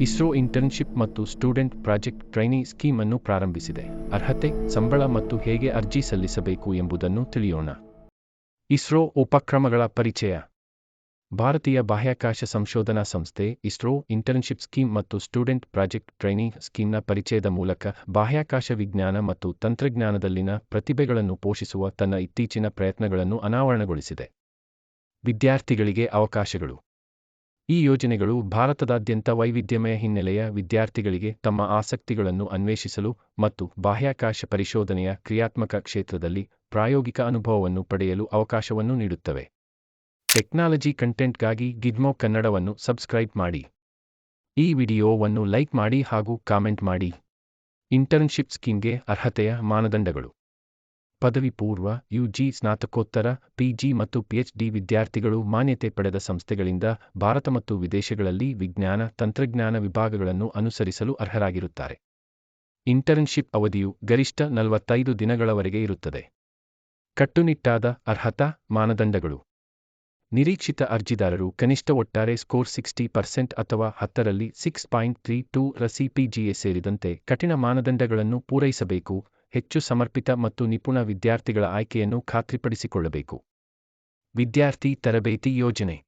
ISRO internship ಮತ್ತು student project trainee scheme ಅನ್ನು ಪ್ರಾರಂಭಿಸಿದೆ. ಅರ್ಹತೆ, ಸಂಬಳ ಮತ್ತು ಹೇಗೆ ಅರ್ಜಿ ಸಲ್ಲಿಸಬೇಕು ಎಂಬುದನ್ನು ತಿಳಿಯೋಣ. ಇಸ್ರೋ ಉಪಕ್ರಮಗಳ ಪರಿಚಯ. ಭಾರತೀಯ ಬಾಹ್ಯಾಕಾಶ ಸಂಶೋಧನಾ ಸಂಸ್ಥೆ, ಇಸ್ರೋ ಇಂಟರ್ನ್ಶಿಪ್ ಸ್ಕೀಮ್ ಮತ್ತು ಸ್ಟೂಡೆಂಟ್ ಪ್ರಾಜೆಕ್ಟ್ ಟ್ರೈನಿಂಗ್ ಸ್ಕೀಮ್ನ ಪರಿಚಯದ ಮೂಲಕ ಬಾಹ್ಯಾಕಾಶ ವಿಜ್ಞಾನ ಮತ್ತು ತಂತ್ರಜ್ಞಾನದಲ್ಲಿನ ಪ್ರತಿಭೆಗಳನ್ನು ಪೋಷಿಸುವ ತನ್ನ ಇತ್ತೀಚಿನ ಪ್ರಯತ್ನಗಳನ್ನು ಅನಾವರಣಗೊಳಿಸಿದೆ. ವಿದ್ಯಾರ್ಥಿಗಳಿಗೆ ಅವಕಾಶಗಳು. ಈ ಯೋಜನೆಗಳು ಭಾರತದಾದ್ಯಂತ ವೈವಿಧ್ಯಮಯ ಹಿನ್ನೆಲೆಯ ವಿದ್ಯಾರ್ಥಿಗಳಿಗೆ ತಮ್ಮ ಆಸಕ್ತಿಗಳನ್ನು ಅನ್ವೇಷಿಸಲು ಮತ್ತು ಬಾಹ್ಯಾಕಾಶ ಪರಿಶೋಧನೆಯ ಕ್ರಿಯಾತ್ಮಕ ಕ್ಷೇತ್ರದಲ್ಲಿ ಪ್ರಾಯೋಗಿಕ ಅನುಭವವನ್ನು ಪಡೆಯಲು ಅವಕಾಶವನ್ನು ನೀಡುತ್ತವೆ. ಟೆಕ್ನಾಲಜಿ ಕಂಟೆಂಟ್ಗಾಗಿ ಗಿಡ್ಮೋ ಕನ್ನಡವನ್ನು ಸಬ್ಸ್ಕ್ರೈಬ್ ಮಾಡಿ. ಈ ವಿಡಿಯೋವನ್ನು ಲೈಕ್ ಮಾಡಿ ಹಾಗೂ ಕಾಮೆಂಟ್ ಮಾಡಿ. ಇಂಟರ್ನ್ಶಿಪ್ ಸ್ಕೀಮ್ಗೆ ಅರ್ಹತೆಯ ಮಾನದಂಡಗಳು. ಪದವಿ ಪೂರ್ವ ಯುಜಿ ಸ್ನಾತಕೋತ್ತರ, ಪಿಜಿ ಮತ್ತು ಪಿಎಚ್ಡಿ ವಿದ್ಯಾರ್ಥಿಗಳು ಮಾನ್ಯತೆ ಪಡೆದ ಸಂಸ್ಥೆಗಳಿಂದ ಭಾರತ ಮತ್ತು ವಿದೇಶಗಳಲ್ಲಿ ವಿಜ್ಞಾನ, ತಂತ್ರಜ್ಞಾನ ವಿಭಾಗಗಳನ್ನು ಅನುಸರಿಸಲು ಅರ್ಹರಾಗಿರುತ್ತಾರೆ. ಇಂಟರ್ನ್ಶಿಪ್ ಅವಧಿಯು ಗರಿಷ್ಠ ನಲವತ್ತೈದು ದಿನಗಳವರೆಗೆ ಇರುತ್ತದೆ. ಕಟ್ಟುನಿಟ್ಟಾದ ಅರ್ಹತಾ ಮಾನದಂಡಗಳು. ನಿರೀಕ್ಷಿತ ಅರ್ಜಿದಾರರು ಕನಿಷ್ಠ ಒಟ್ಟಾರೆ ಸ್ಕೋರ್ ಸಿಕ್ಸ್ಟಿ ಪರ್ಸೆಂಟ್ ಅಥವಾ ಹತ್ತರಲ್ಲಿ ಸಿಕ್ಸ್ ಪಾಯಿಂಟ್ ತ್ರೀ ಟೂ ರಸಿಪಿಜಿಎ ಸಿಪಿಜಿಎ ಸೇರಿದಂತೆ ಕಠಿಣ ಮಾನದಂಡಗಳನ್ನು ಪೂರೈಸಬೇಕು. ಹೆಚ್ಚು ಸಮರ್ಪಿತ ಮತ್ತು ನಿಪುಣ ವಿದ್ಯಾರ್ಥಿಗಳ ಆಯ್ಕೆಯನ್ನು ಖಾತ್ರಿಪಡಿಸಿಕೊಳ್ಳಬೇಕು. ವಿದ್ಯಾರ್ಥಿ ತರಬೇತಿ ಯೋಜನೆ.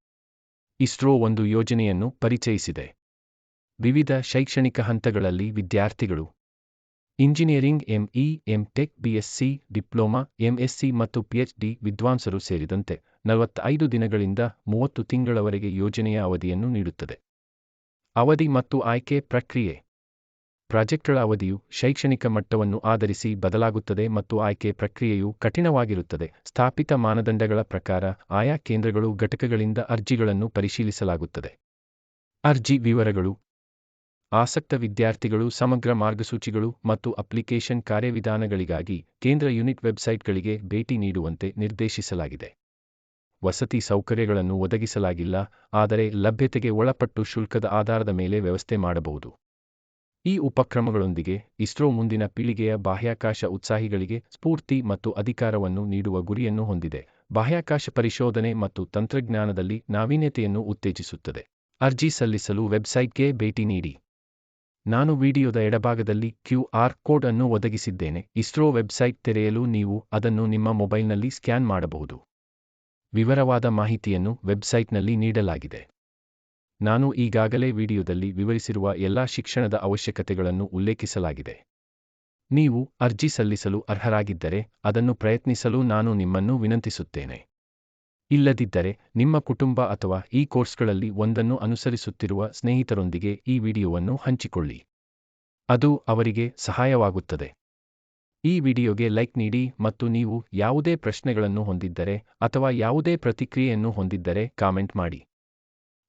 ಇಸ್ರೋ ಒಂದು ಯೋಜನೆಯನ್ನು ಪರಿಚಯಿಸಿದೆ. ವಿವಿಧ ಶೈಕ್ಷಣಿಕ ಹಂತಗಳಲ್ಲಿ ವಿದ್ಯಾರ್ಥಿಗಳು. Engineering ME MTech BSc diploma MSc ಮತ್ತು ಪಿಎಚ್ಡಿ ವಿದ್ವಾಂಸರು ಸೇರಿದಂತೆ ನಲವತ್ತೈದು ದಿನಗಳಿಂದ ಮೂವತ್ತು ತಿಂಗಳವರೆಗೆ ಯೋಜನೆಯ ಅವಧಿಯನ್ನು ನೀಡುತ್ತದೆ. ಅವಧಿ ಮತ್ತು ಆಯ್ಕೆ ಪ್ರಕ್ರಿಯೆ. ಪ್ರಾಜೆಕ್ಟ್ಗಳ ಅವಧಿಯು ಶೈಕ್ಷಣಿಕ ಮಟ್ಟವನ್ನು ಆಧರಿಸಿ ಬದಲಾಗುತ್ತದೆ ಮತ್ತು ಆಯ್ಕೆ ಪ್ರಕ್ರಿಯೆಯು ಕಠಿಣವಾಗಿರುತ್ತದೆ. ಸ್ಥಾಪಿತ ಮಾನದಂಡಗಳ ಪ್ರಕಾರ ಆಯಾ ಕೇಂದ್ರಗಳು ಘಟಕಗಳಿಂದ ಅರ್ಜಿಗಳನ್ನು ಪರಿಶೀಲಿಸಲಾಗುತ್ತದೆ. ಅರ್ಜಿ ವಿವರಗಳು. ಆಸಕ್ತ ವಿದ್ಯಾರ್ಥಿಗಳು, ಸಮಗ್ರ ಮಾರ್ಗಸೂಚಿಗಳು ಮತ್ತು ಅಪ್ಲಿಕೇಶನ್ ಕಾರ್ಯವಿಧಾನಗಳಿಗಾಗಿ ಕೇಂದ್ರ ಯೂನಿಟ್ ವೆಬ್ಸೈಟ್ಗಳಿಗೆ ಭೇಟಿ ನೀಡುವಂತೆ ನಿರ್ದೇಶಿಸಲಾಗಿದೆ. ವಸತಿ ಸೌಕರ್ಯಗಳನ್ನು ಒದಗಿಸಲಾಗಿಲ್ಲ, ಆದರೆ ಲಭ್ಯತೆಗೆ ಒಳಪಟ್ಟು ಶುಲ್ಕದ ಆಧಾರದ ಮೇಲೆ ವ್ಯವಸ್ಥೆ ಮಾಡಬಹುದು. ಈ ಉಪಕ್ರಮಗಳೊಂದಿಗೆ ಇಸ್ರೋ ಮುಂದಿನ ಪೀಳಿಗೆಯ ಬಾಹ್ಯಾಕಾಶ ಉತ್ಸಾಹಿಗಳಿಗೆ ಸ್ಫೂರ್ತಿ ಮತ್ತು ಅಧಿಕಾರವನ್ನು ನೀಡುವ ಗುರಿಯನ್ನು ಹೊಂದಿದೆ. ಬಾಹ್ಯಾಕಾಶ ಪರಿಶೋಧನೆ ಮತ್ತು ತಂತ್ರಜ್ಞಾನದಲ್ಲಿ ನಾವೀನ್ಯತೆಯನ್ನು ಉತ್ತೇಜಿಸುತ್ತದೆ. ಅರ್ಜಿ ಸಲ್ಲಿಸಲು ವೆಬ್ಸೈಟ್ಗೆ ಭೇಟಿ ನೀಡಿ. ನಾನು ವಿಡಿಯೋದ ಎಡಭಾಗದಲ್ಲಿ ಕ್ಯೂ ಆರ್ ಕೋಡ್ ಅನ್ನು ಒದಗಿಸಿದ್ದೇನೆ. ಇಸ್ರೋ ವೆಬ್ಸೈಟ್ ತೆರೆಯಲು ನೀವು ಅದನ್ನು ನಿಮ್ಮ ಮೊಬೈಲ್ನಲ್ಲಿ ಸ್ಕ್ಯಾನ್ ಮಾಡಬಹುದು. ವಿವರವಾದ ಮಾಹಿತಿಯನ್ನು ವೆಬ್ಸೈಟ್ನಲ್ಲಿ ನೀಡಲಾಗಿದೆ. ನಾನು ಈಗಾಗಲೇ ವಿಡಿಯೋದಲ್ಲಿ ವಿವರಿಸಿರುವ ಎಲ್ಲಾ ಶಿಕ್ಷಣದ ಅವಶ್ಯಕತೆಗಳನ್ನು ಉಲ್ಲೇಖಿಸಲಾಗಿದೆ. ನೀವು ಅರ್ಜಿ ಸಲ್ಲಿಸಲು ಅರ್ಹರಾಗಿದ್ದರೆ ಅದನ್ನು ಪ್ರಯತ್ನಿಸಲು ನಾನು ನಿಮ್ಮನ್ನು ವಿನಂತಿಸುತ್ತೇನೆ. ಇಲ್ಲದಿದ್ದರೆ ನಿಮ್ಮ ಕುಟುಂಬ ಅಥವಾ ಈ ಕೋರ್ಸ್ಗಳಲ್ಲಿ ಒಂದನ್ನು ಅನುಸರಿಸುತ್ತಿರುವ ಸ್ನೇಹಿತರೊಂದಿಗೆ ಈ ವಿಡಿಯೋವನ್ನು ಹಂಚಿಕೊಳ್ಳಿ. ಅದು ಅವರಿಗೆ ಸಹಾಯವಾಗುತ್ತದೆ. ಈ ವಿಡಿಯೋಗೆ ಲೈಕ್ ನೀಡಿ ಮತ್ತು ನೀವು ಯಾವುದೇ ಪ್ರಶ್ನೆಗಳನ್ನು ಹೊಂದಿದ್ದರೆ ಅಥವಾ ಯಾವುದೇ ಪ್ರತಿಕ್ರಿಯೆಯನ್ನು ಹೊಂದಿದ್ದರೆ ಕಾಮೆಂಟ್ ಮಾಡಿ.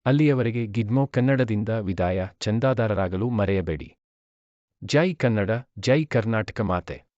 ಅಲ್ಲಿಯವರೆಗೆ ಗಿಡ್ಮೋ ಕನ್ನಡದಿಂದ ವಿದಾಯ ಚಂದಾದಾರರಾಗಲು ಮರೆಯಬೇಡಿ. ಜೈ ಕನ್ನಡ ಜೈ ಕರ್ನಾಟಕ ಮಾತೆ.